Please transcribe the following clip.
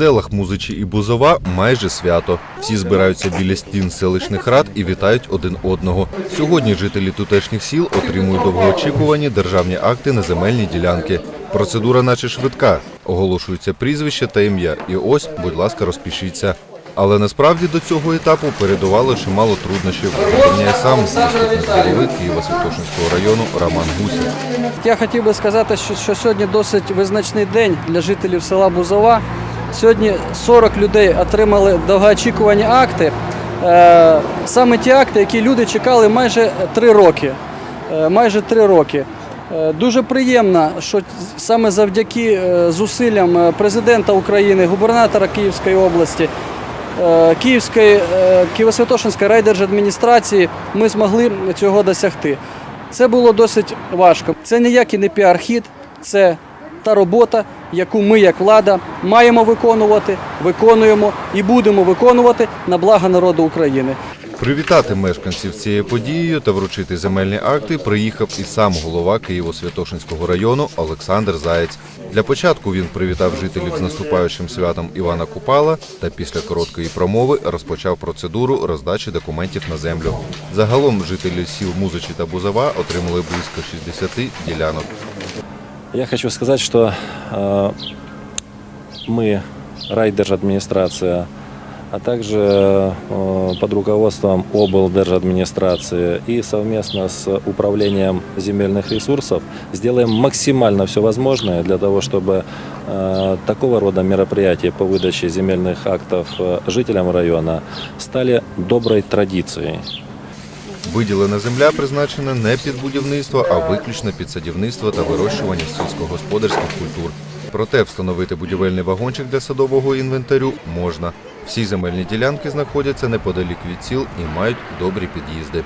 селах Музичі і Бузова майже свято. Всі збираються біля стін селищних рад і вітають один одного. Сьогодні жителі тутешніх сіл отримують довгоочікувані державні акти на земельні ділянки. Процедура наче швидка. Оголошується прізвище та ім'я. І ось, будь ласка, розпишіться. Але насправді до цього етапу передувало чимало труднощів. Запевняє сам заступник голови Києво-Святошинського району Роман Гусєв. Я хотів би сказати, що сьогодні досить визначний день для жителів села Бузова. Сьогодні 40 людей отримали довгоочікувані акти. Е, саме ті акти, які люди чекали майже три роки. Е, майже три роки. Е, Дуже приємно, що саме завдяки зусиллям президента України, губернатора Київської області, Київської Києво-Святошинської райдержадміністрації ми змогли цього досягти. Це було досить важко. Це ніякий не піар-хід, це та робота, яку ми, як влада, маємо виконувати, виконуємо і будемо виконувати на благо народу України. Привітати мешканців цією подією та вручити земельні акти приїхав і сам голова Києво-Святошинського району Олександр Заєць. Для початку він привітав жителів з наступаючим святом Івана Купала та після короткої промови розпочав процедуру роздачі документів на землю. Загалом жителі сіл Музичі та Бузова отримали близько 60 ділянок. Я хочу сказать, что э, мы, райдержадминистрация, а также э, под руководством облдержадминистрации и совместно с управлением земельных ресурсов сделаем максимально все возможное для того, чтобы э, такого рода мероприятия по выдаче земельных актов э, жителям района стали доброй традицией. Виділена земля призначена не під будівництво, а виключно під садівництво та вирощування сільськогосподарських культур. Проте встановити будівельний вагончик для садового інвентарю можна. Всі земельні ділянки знаходяться неподалік від сіл і мають добрі під'їзди.